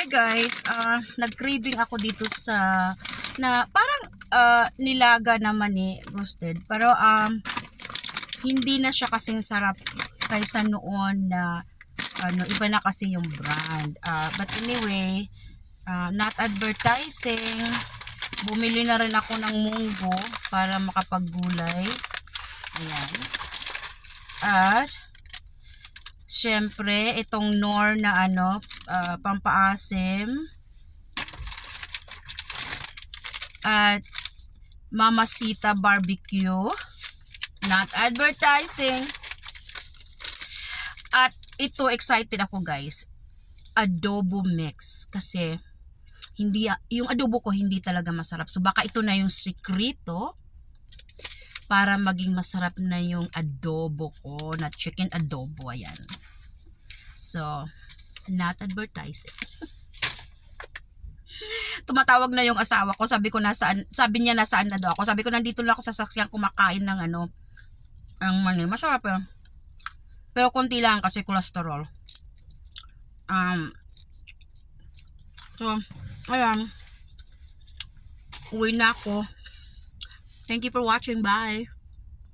Hi guys, ah nag-craving ako dito sa na parang ah, nilaga naman eh, roasted. Pero um hindi na siya kasing sarap kaysa noon na ano, iba na kasi yung brand. Ah, but anyway, ah, not advertising. Bumili na rin ako ng munggo para makapaggulay. Ayan. At Siyempre, itong nor na ano, ah, pampaasim. At Mamasita Barbecue. Not advertising. At ito, excited ako guys. Adobo mix. Kasi, hindi, yung adobo ko hindi talaga masarap. So, baka ito na yung sikrito para maging masarap na yung adobo ko na chicken adobo. Ayan. So, not advertising. Tumatawag na yung asawa ko. Sabi ko nasaan, sabi niya nasaan na daw ako. Sabi ko nandito lang ako sa saksyan kumakain ng ano, ang mani. Masarap yun. Pero konti lang kasi cholesterol. Um, so, ayan. Uwi na ako. Thank you for watching. Bye.